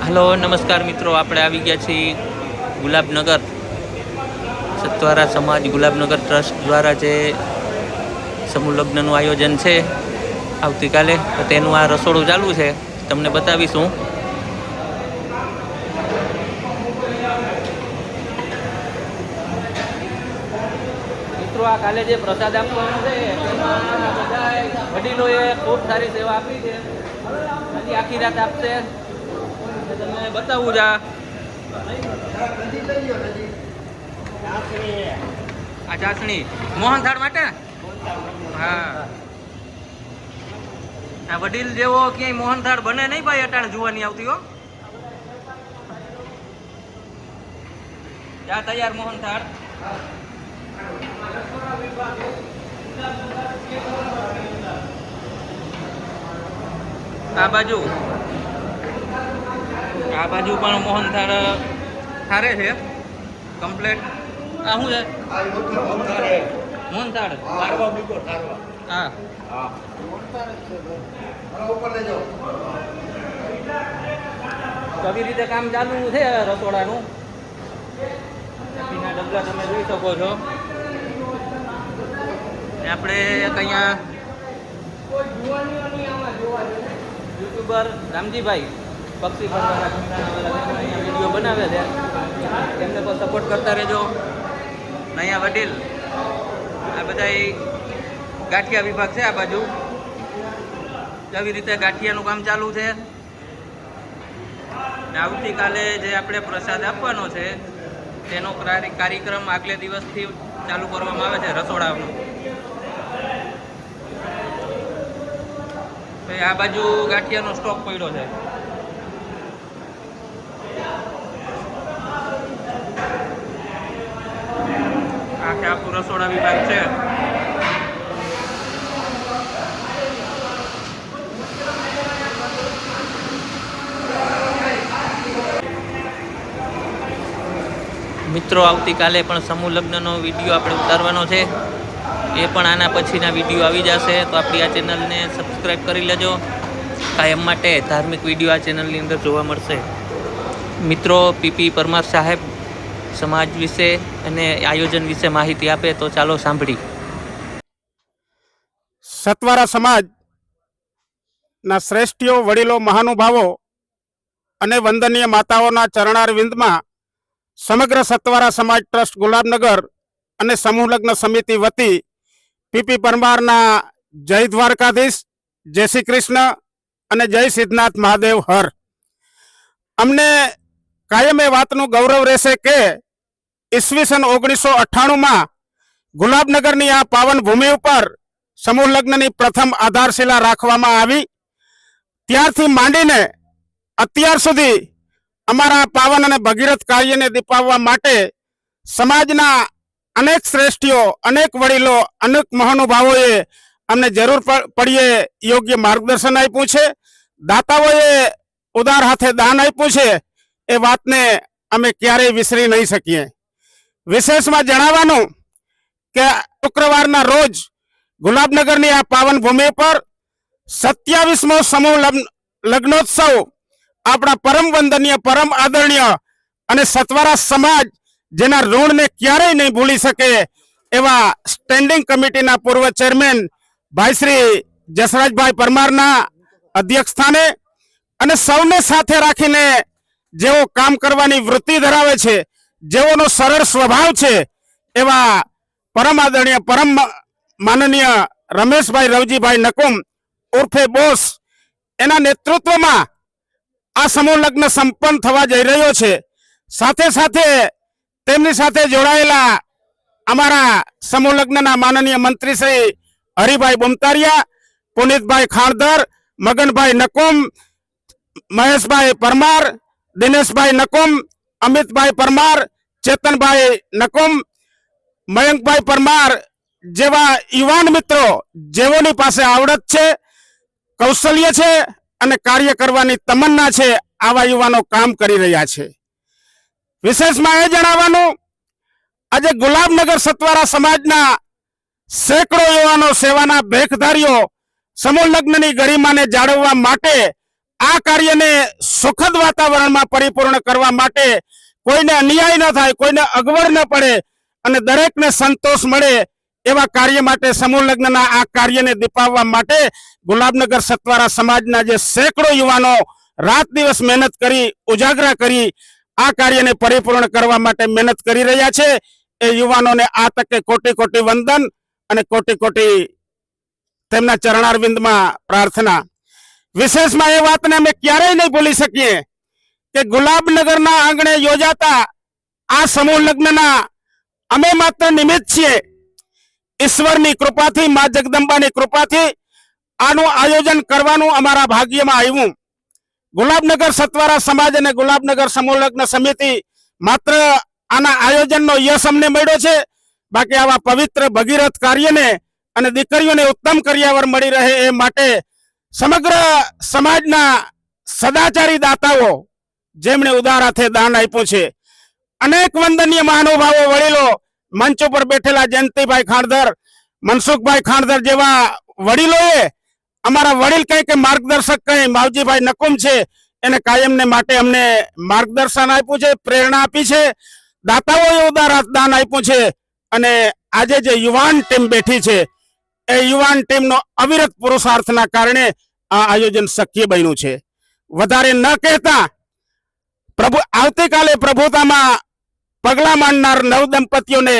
Hello, નમસ્કાર મિત્રો. આપણે આવી ગયા છીએ ગુલાબનગર. સત્વારા સમાજ ગુલાબનગર ટ્રસ્ટ દ્વારા જે સમૂહ લગ્નનું આયોજન છે આવતીકાલે, તો તેનું આ રસોડું ચાલુ છે. તમને બતાવીશું. મિત્રો, આ કાલે જે પ્રસાદ આપવાનો છે વડીલોએ ખૂબ સારી સેવા આપી છે. આખી રાત આપશે. તમને બતાવું જા. આ ચાસણી. મોહનથાળ માટે? હા. વડીલ જેવો ક્યાંય મોહનથાળ બને નહીં ભાઈ અટાણ જોવાની આવતી, હો. જા તૈયાર મોહનથાળ આ બાજુ. આ બાજુ પણ મોહનથાળ થારે છે. કમ્પ્લેટ આ શું છે? મોહનથાળ હા. આવી રીતે કામ ચાલુ છે રસોડાનું. પીના ડબલા તમે જોઈ શકો છો. આપણે એક અહીંયા યુટ્યુબર રામજીભાઈ. પક્ષી ફરવાના વીડિયો બનાવે છે. એમને પણ સપોર્ટ કરતા રહેજો. અહીંયા વડીલ, આ બધા ગાંઠિયા વિભાગ છે આ બાજુ. આવી રીતે ગાંઠિયાનું કામ ચાલુ છે. આવતીકાલે જે આપણે પ્રસાદ આપવાનો છે, તેનો કાર્ય- કાર્યક્રમ આગલે દિવસથી ચાલુ કરવામાં આવે છે રસોડાનો. આ બાજુ ગાંઠિયાનો સ્ટોક પડ્યો છે. આખે રસોડા વિભાગ છે. મિત્રો, આવતીકાલે પણ સમૂહ લગ્નનો વીડિયો આપણે ઉતારવાનો છે. એ પણ આના પછીના વીડિયો આવી જશે. તો આપણી આ ચેનલને સબસ્ક્રાઈબ કરી લેજો. કાયમ માટે ધાર્મિક વીડિયો આ ચેનલની અંદર જોવા મળશે. મિત્રો પીપી પરમાર સાહેબ સમાજ વિશે અને આયોજન વિશે માહિતી આપે તો ચાલો સાંભળી. સત્વારા સમાજ ના શ્રેષ્ઠીઓ, વડીલો, મહાનુભાવો અને વંદનીય માતાઓના ચરણાર વિંદમાં સમગ્ર સત્વારા સમાજ ટ્રસ્ટ ગુલાબનગર અને સમૂહ લગ્ન સમિતિ વતી પીપી પરમારના જય દ્વારકાધીશ, જય શ્રી કૃષ્ણ અને જય સિદ્ધનાથ મહાદેવ હર. અમને કાયમ એ વાતનું ગૌરવ રહેશે કે ઈસવીસન ઓગણીસો અઠ્ઠાણુંમાં ગુલાબનગરની આ પાવન ભૂમિ ઉપર સમૂહ લગ્નની પ્રથમ આધારશિલા રાખવામાં આવી. ત્યારથી માંડીને અત્યાર સુધી અમારા પાવન અને ભગીરથ કાર્યને દીપાવવા માટે સમાજના અનેક શ્રેષ્ઠીઓ, અનેક વડીલો, અનેક મહાનુભાવોએ અમને જરૂર પડીએ યોગ્ય માર્ગદર્શન આપ્યું છે. દાતાઓએ ઉદાર હાથે દાન આપ્યું છે. એ વાતને અમે ક્યારેય વિસરી નહીં શકીએ. વિશેષમાં જણાવવાનું કે શુક્રવારના રોજ ગુલાબનગરની આ પાવન ભૂમિ પર સત્યાવીસમો સમૂહ લગ્ન- લગ્નોત્સવ આપણા પરમ વંદનીય, પરમ આદરણીય અને સત્વારા સમાજ જેના ઋણને ક્યારેય નહીં ભૂલી શકે એવા સ્ટેન્ડિંગ કમિટીના પૂર્વ ચેરમેન ભાઈ શ્રી જસરાજભાઈ પરમારના અધ્યક્ષ સ્થાને અને સૌને સાથે રાખીને જેઓ કામ કરવાની વૃત્તિ ધરાવે છે, જેઓનો સરળ સ્વભાવ છે, એવા પરમ આદરણીય, પરમ માનનીય રમેશભાઈ રવજીભાઈ નકુમ ઉર્ફે બોસ, એના નેતૃત્વમાં આ સમૂહ લગ્ન સંપન્ન થવા જઈ રહ્યો છે. સાથે સાથે તેમની સાથે જોડાયેલા અમારા સમૂહ લગ્નના માનનીય મંત્રી શ્રી હરિભાઈ બુમતારિયા, પુનિતભાઈ ખાણદર મગનભાઈ નકુમ, મહેશભાઈ પરમાર દિનેશભાઈ નકુમ, અમિતભાઈ પરમાર, ચેતનભાઈ નકુમ, મયંકભાઈ પરમાર જેવા યુવાન મિત્રો જેઓની પાસે આવડત છે, કૌશલ્ય છે અને કાર્ય કરવાની તમન્ના છે, આવા યુવાનો કામ કરી રહ્યા છે. વિશેષમાં એ જણાવવાનું, આજે ગુલાબનગર સત્વારા સમાજના સેંકડો યુવાનો સેવાના ભેખધારીઓ સમૂહ લગ્નની ગરિમાને જાળવવા માટે આ કાર્યને સુખદ વાતાવરણમાં પરિપૂર્ણ કરવા માટે કોઈને અન્યાય ન થાય, કોઈને અગવડ ન પડે અને દરેકને સંતોષ મળે એવા કાર્ય માટે, સમૂહ લગ્નના આ કાર્યને દીપાવવા માટે ગુલાબનગર સત્વારા સમાજના જે સેંકડો યુવાનો રાત દિવસ મહેનત કરી, ઉજાગરા કરી, આ કાર્યને પરિપૂર્ણ કરવા માટે મહેનત કરી રહ્યા છે, એ યુવાનોને આ તકે કોટી કોટી વંદન અને કોટી કોટી તેમના ચરણારવિંદમાં પ્રાર્થના વિશેષમાં એ વાતને અમે ક્યારેય નહીં ભૂલી શકીએ કે ગુલાબનગરના આંગણે યોજાતા આ સમૂહ લગ્નના અમે માત્ર નિમિત્ત છીએ. ઈશ્વરની કૃપાથી, મા જગદંબાની કૃપાથી આનું આયોજન કરવાનું અમારા ભાગ્યમાં આવ્યું. ગુલાબનગર સત્વારા સમાજ અને ગુલાબનગર સમૂહ લગ્ન સમિતિ માત્ર આના આયોજનનો યશ અમને મળ્યો છે. બાકી આવા પવિત્ર, ભગીરથ કાર્યને અને દીકરીઓને ઉત્તમ કરિયાવર મળી રહે એ માટે સમગ્ર સમાજના સદાચારી દાતાઓ જેમણે ઉદાર હાથે દાન આપ્યું છે. અનેક વંદનીય મહાનુભાવો, વડીલો મંચ ઉપર બેઠેલા જયંતિભાઈ ખાણધર મનસુખભાઈ ખાણધર જેવા વડીલોએ અમારા વડીલ કંઈ કે માર્ગદર્શક કંઈ માવજીભાઈ નકુમ છે, એને કાયમને માટે અમને માર્ગદર્શન આપ્યું છે, પ્રેરણા આપી છે. દાતાઓએ ઉદાર દાન આપ્યું છે અને આજે જે યુવાન ટીમ બેઠી છે એ યુવાન ટીમનો અવિરત પુરુષાર્થના કારણે આ આયોજન શક્ય બન્યું છે. વધારે ન કહેતા પ્રભુ, આવતીકાલે પ્રભુતામાં પગલા માંડનાર નવ દંપતીઓને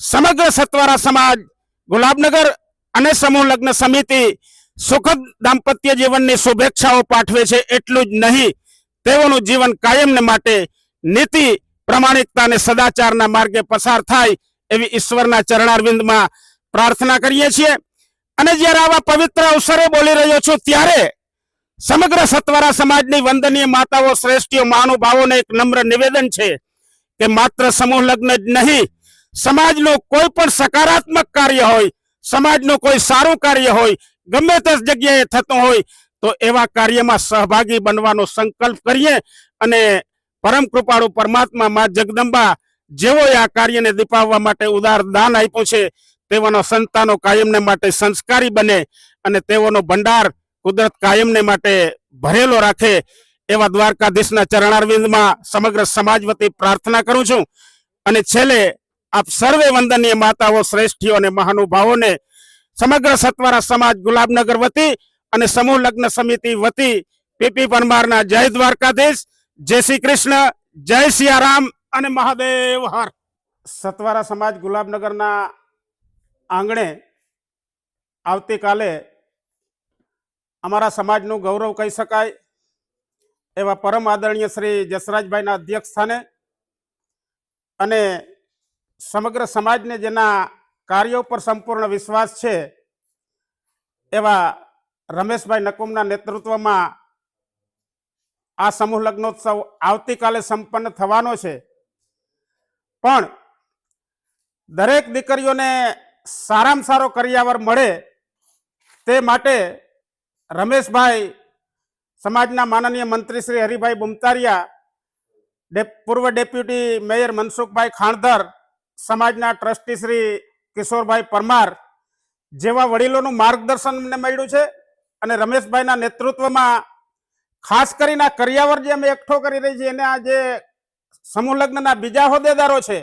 સમગ્ર સત્વારા સમાજ, ગુલાબનગર અને સમૂહ લગ્ન સમિતિ સુખદ દાંપત્ય જીવનની શુભેચ્છાઓ પાઠવે છે. એટલું જ નહીં, તેઓનું જીવન કાયમને માટે નીતિ, પ્રમાણિકતા અને સદાચારના માર્ગે પસાર થાય એવી ઈશ્વરના ચરણારવિંદમાં પ્રાર્થના કરીએ છીએ. અને જ્યારે આવા પવિત્ર અવસરે બોલી રહ્યો છું, ત્યારે સમગ્ર સત્વરા સમાજની વંદનીય માતાઓ, શ્રેષ્ઠીઓ, મહાનુભાવોને એક નમ્ર નિવેદન છે કે માત્ર સમૂહ લગ્ન જ નહીં, સમાજનું કોઈ પણ સકારાત્મક કાર્ય હોય, સમાજનું કોઈ સારું કાર્ય હોય, ગમે તે જગ્યાએ થતું હોય, તો એવા કાર્યમાં સહભાગી બનવાનો સંકલ્પ કરીએ અને પરમ કૃપાળુ પરમાત્મા મા જગદંબા જેઓએ આ કાર્યને દીપાવવા માટે ઉદાર દાન આપ્યું છે. તેઓનો સંતાનો કાયમને માટે સંસ્કારી બને અને તેઓનો ભંડાર કુદરત કાયમને માટે ભરેલો રાખે એવા દ્વારકાધીશના ચરણારવિંદમાં સમગ્ર સમાજ વતી પ્રાર્થના કરું છું. અને છેલ્લે આપ સર્વે વંદનીય માતાઓ, શ્રેષ્ઠીઓ અને મહાનુભાવોને સમગ્ર સત્વારા સમાજ ગુલાબનગર વતી અને સમૂહ લગ્ન સમિતિ વતી પીપી પરમારના જય દ્વારકાધીશ. જય શ્રી કૃષ્ણ, જય સિયારામ અને મહાદેવ. હર. સત્વારા સમાજ ગુલાબનગરના આંગણે આવતીકાલે અમારા સમાજનું ગૌરવ કહી શકાય. એવા પરમ આદરણીય શ્રી જસરાજભાઈના અધ્યક્ષ સ્થાને અને સમગ્ર સમાજને જેના કાર્યો પર સંપૂર્ણ વિશ્વાસ છે, એવા રમેશભાઈ નકુમના નેતૃત્વમાં આ સમૂહ લગ્નોત્સવ આવતીકાલે સંપન્ન થવાનો છે. પણ દરેક દીકરીઓને સારામાં સારો કરિયાવર મળે તે માટે રમેશભાઈ સમાજના માનનીય મંત્રી શ્રી હરિભાઈ બુમતારિયા પૂર્વ ડેપ્યુટી મેયર મનસુખભાઈ ખાણધર સમાજના ટ્રસ્ટી શ્રી કિશોરભાઈ પરમાર જેવા વડીલોનું માર્ગદર્શન અમને મળ્યું છે અને રમેશભાઈના નેતૃત્વમાં ખાસ કરીને કરિયાવર જે અમે એકઠો કરી રહી છીએ, એના જે સમૂહ લગ્નના બીજા હોદ્દેદારો છે,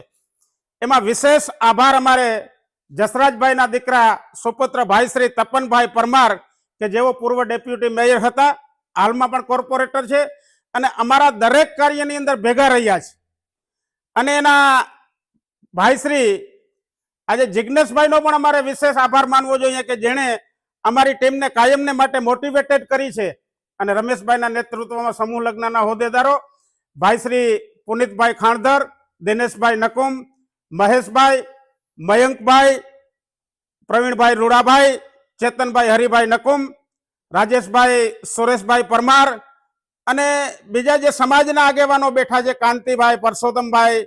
એમાં વિશેષ આભાર અમારે જસરાજભાઈના દીકરા સુપુત્ર ભાઈ શ્રી તપનભાઈ પરમાર, કે જેઓ પૂર્વ ડેપ્યુટી મેયર હતા, હાલમાં પણ કોર્પોરેટર છે અને અમારા દરેક કાર્યની અંદર ભેગા રહ્યા છે. અને એના ભાઈશ્રી આજે જિજ્ઞેશભાઈનો પણ અમારે વિશેષ આભાર માનવો જોઈએ કે જેણે અમારી ટીમને કાયમને માટે મોટિવેટેડ કરી છે. અને રમેશભાઈના નેતૃત્વમાં સમૂહ લગ્નના હોદ્દેદારો ભાઈશ્રી પુનિતભાઈ ખાણધર દિનેશભાઈ નકુમ, મહેશભાઈ મયંકભાઈ, પ્રવીણભાઈ રૂડાભાઈ, ચેતનભાઈ હરિભાઈ નકુમ, રાજેશભાઈ સુરેશભાઈ પરમાર અને બીજા જે સમાજના આગેવાનો બેઠા છે, કાંતિભાઈ, પરસોત્તમભાઈ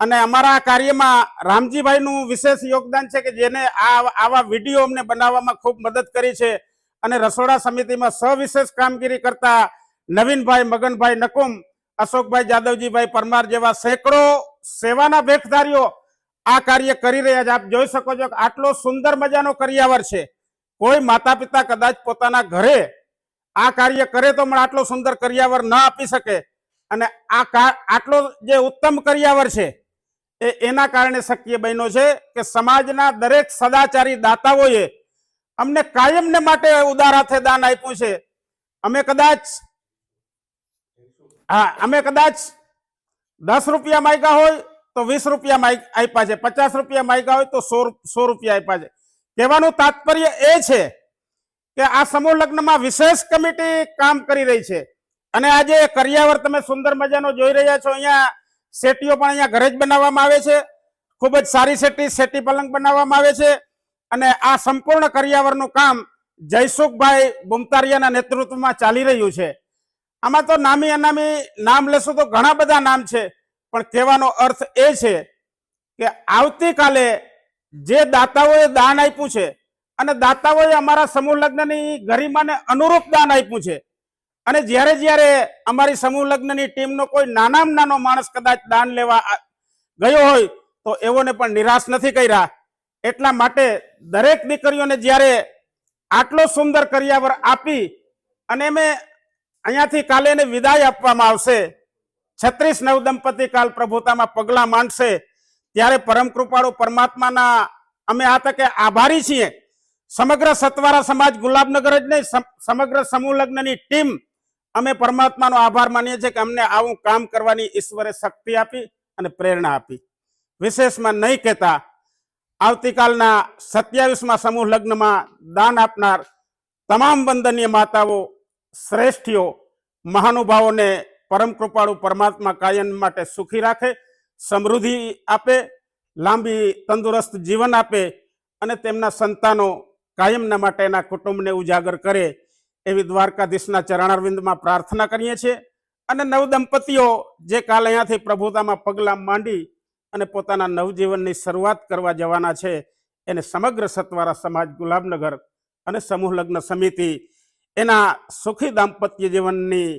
અને અમારા કાર્યમાં રામજીભાઈનું વિશેષ યોગદાન છે કે જેને આ આવા વીડિયો અમને બનાવવામાં ખૂબ મદદ કરી છે અને રસોડા સમિતિમાં સવિશેષ કામગીરી કરતા નવીનભાઈ, મગનભાઈ નકુમ, અશોકભાઈ જાદવજીભાઈ પરમાર જેવા સેંકડો સેવાના ભેખધારીઓ આ કાર્ય કરી રહ્યા છે. આપ જોઈ શકો છો કે આટલો સુંદર મજાનો કરિયાવર છે. કોઈ માતા પિતા કદાચ પોતાના ઘરે આ કાર્ય કરે તો પણ આટલો સુંદર કરિયાવર ન આપી શકે. અને આ આટલો જે ઉત્તમ કરિયાવર છે એ એના કારણે શક્ય બન્યો છે કે સમાજના દરેક સદાચારી દાતાઓએ અમને કાયમને માટે ઉદાર હાથે દાન આપ્યું છે. અમે કદાચ હા, અમે કદાચ દસ રૂપિયા માંગ્યા હોય તો વીસ રૂપિયા માઇક આપ્યા છે. પચાસ રૂપિયા માંગ્યા હોય તો સો સો રૂપિયા આપ્યા છે. કહેવાનું તાત્પર્ય એ છે કે આ સમૂહ લગ્નમાં વિશેષ કમિટી કામ કરી રહી છે. અને આજે કરિયાવર તમે સુંદર મજાનો જોઈ રહ્યા છો. અહીંયા શેટીઓ પણ અહીંયા ઘરે જ બનાવવામાં આવે છે. ખૂબ જ સારી શેટી શેટી પલંગ બનાવવામાં આવે છે. અને આ સંપૂર્ણ કરિયાવરનું કામ જયસુખભાઈ બુમતારિયાના નેતૃત્વમાં ચાલી રહ્યું છે. આમાં તો નામી અનામી નામ લેશું તો ઘણા બધા નામ છે. પણ કહેવાનો અર્થ એ છે કે આવતીકાલે જે દાતાઓએ દાન આપ્યું છે અને દાતાઓએ અમારા સમૂહ લગ્નની ગરિમાને અનુરૂપ દાન આપ્યું છે અને જ્યારે જ્યારે અમારી સમૂહ લગ્નની ટીમનો કોઈ નાનામાં નાનો માણસ કદાચ દાન લેવા ગયો હોય તો એવોને પણ નિરાશ નથી કર્યા. એટલા માટે દરેક દીકરીઓને જ્યારે આટલો સુંદર કર્યાવર આપી અને મેં અહીંયાથી કાલે એને વિદાય આપવામાં આવશે છત્રીસ નવ દંપતી કાલ પ્રભુતામાં પગલા માંડશે. ત્યારે પરમ કૃપાળુ પરમાત્માના અમે આ તકે આભારી છીએ. સમગ્ર સતવારા સમાજ ગુલાબનગર જ નહીં, સમ- સમગ્ર સમૂહ લગ્નની ટીમ અમે પરમાત્માનો આભાર માનીએ છીએ કે અમને આવું કામ કરવાની ઈશ્વરે શક્તિ આપી અને પ્રેરણા આપી. વિશેષમાં નહીં કહેતા, આવતીકાલના સત્યાવીસમાં સમૂહ લગ્નમાં દાન આપનાર તમામ વંદનીય માતાઓ, શ્રેષ્ઠીઓ, મહાનુભાવોને પરમ કૃપાળુ પરમાત્મા કાયમ માટે સુખી રાખે, સમૃદ્ધિ આપે, લાંબી તંદુરસ્ત જીવન આપે અને તેમના સંતાનો કાયમના માટે એના કુટુંબને ઉજાગર કરે એવી દ્વારકાધીશના ચરણારવિંદમાં પ્રાર્થના કરીએ છીએ. અને નવ દંપતીઓ જે કાલ અહીંયાથી પ્રભુતામાં પગલાં માંડી અને પોતાના નવજીવનની શરૂઆત કરવા જવાના છે, એને સમગ્ર સત્વારા સમાજ ગુલાબનગર અને સમૂહ લગ્ન સમિતિ એના સુખી દાંપત્ય જીવનની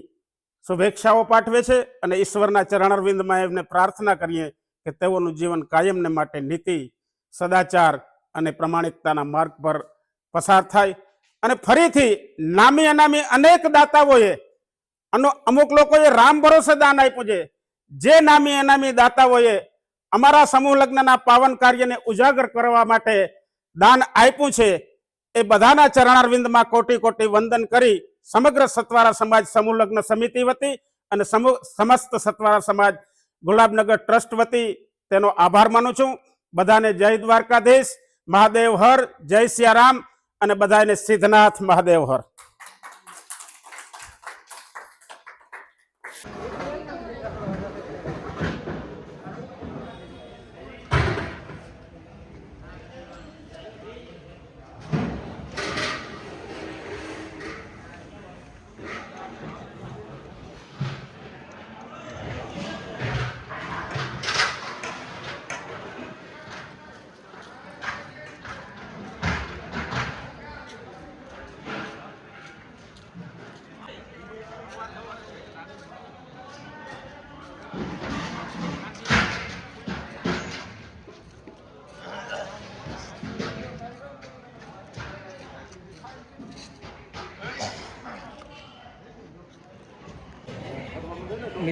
શુભેચ્છાઓ પાઠવે છે અને ઈશ્વરના ચરણારવિંદમાં એમને પ્રાર્થના કરીએ કે તેઓનું જીવન કાયમને માટે નીતિ, સદાચાર અને પ્રમાણિકતાના માર્ગ પર પસાર થાય. અને ફરીથી નામી અનામી અનેક દાતાઓએ અનો અમુક લોકોએ રામ ભરોસે દાન આપ્યું છે. જે નામી અનામી દાતાઓએ અમારા સમૂહ લગ્નના પાવન કાર્યને ઉજાગર કરવા માટે દાન આપ્યું છે, એ બધાના ચરણારવિંદમાં કોટી કોટી વંદન કરી સમગ્ર સતવારા સમાજ સમૂહ લગ્ન સમિતિ વતી અને સમસ્ત સતવારા સમાજ ગુલાબનગર ટ્રસ્ટ વતી તેનો આભાર માનું છું. બધાને જય દ્વારકાધીશ. મહાદેવ હર. જય સિયારામ. અને બધાને સિદ્ધનાથ મહાદેવ હર.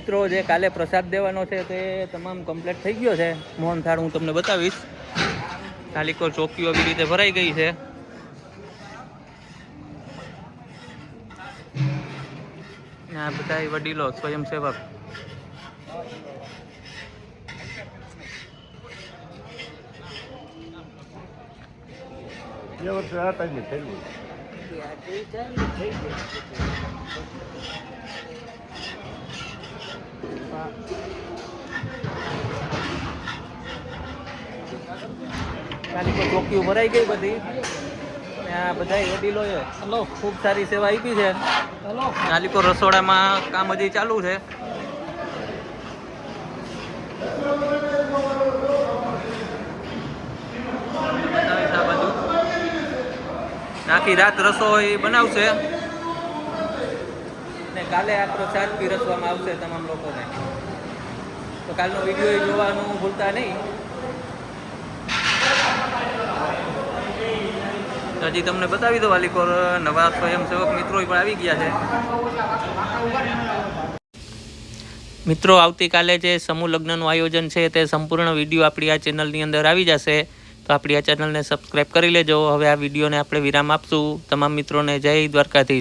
મિત્રો જે કાલે પ્રસાદ દેવાનો છે તે તમામ કમ્પ્લીટ થઈ ગયો છે. મોહન થાળ હું તમને બતાવીશ. કાલિકો ચોકીઓ આવી રીતે ભરાઈ ગઈ છે. ને આ બધા વડીલો સ્વયંસેવક બે વર્ષ આ ટાઈમે થયેલું કાલિકો ચોકીઓ ભરાઈ ગઈ બધી. આ બધા વડીલોએ હલો. ખૂબ સારી સેવા આપી છે. રસોડામાં કામ હજી ચાલુ છે. આખી રાત રસોઈ બનાવશે. ને કાલે આ પ્રસાદ પીરસવામાં આવશે તમામ લોકોને. તો કાલનો વીડિયો જોવાનું ભૂલતા નહીં. હજી તમને બતાવી દો વાલીકોર, નવા સ્વયંસેવક મિત્રો પણ આવી ગયા છે. મિત્રો, આવતીકાલે જે સમૂહ લગ્નનું આયોજન છે તે સંપૂર્ણ વીડિયો આપણી આ ચેનલની અંદર આવી જશે. તો આપણી આ ચેનલને સબસ્ક્રાઈબ કરી લેજો. હવે આ વિડીયોને આપણે વિરામ આપશું. તમામ મિત્રોને જય દ્વારકાધીશ.